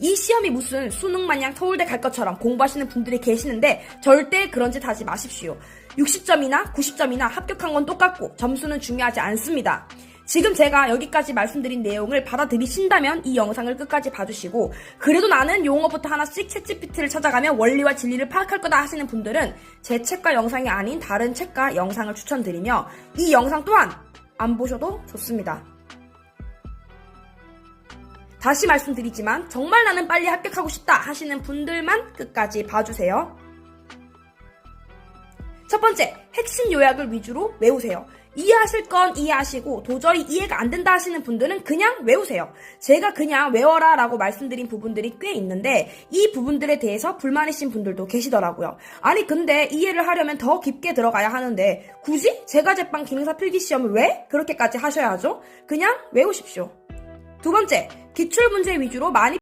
이 시험이 무슨 수능 마냥 서울대 갈 것처럼 공부하시는 분들이 계시는데 절대 그런 짓 하지 마십시오. 60점이나 90점이나 합격한 건 똑같고 점수는 중요하지 않습니다. 지금 제가 여기까지 말씀드린 내용을 받아들이신다면 이 영상을 끝까지 봐주시고 그래도 나는 용어부터 하나씩 챗GPT를 찾아가며 원리와 진리를 파악할 거다 하시는 분들은 제 책과 영상이 아닌 다른 책과 영상을 추천드리며 이 영상 또한 안 보셔도 좋습니다. 다시 말씀드리지만 정말 나는 빨리 합격하고 싶다 하시는 분들만 끝까지 봐주세요. 첫 번째, 핵심 요약을 위주로 외우세요. 이해하실 건 이해하시고 도저히 이해가 안 된다 하시는 분들은 그냥 외우세요. 제가 그냥 외워라 라고 말씀드린 부분들이 꽤 있는데 이 부분들에 대해서 불만이신 분들도 계시더라고요. 아니 근데 이해를 하려면 더 깊게 들어가야 하는데 굳이 제가 제빵 기능사 필기 시험을 왜 그렇게까지 하셔야 하죠? 그냥 외우십시오. 두 번째, 기출 문제 위주로 많이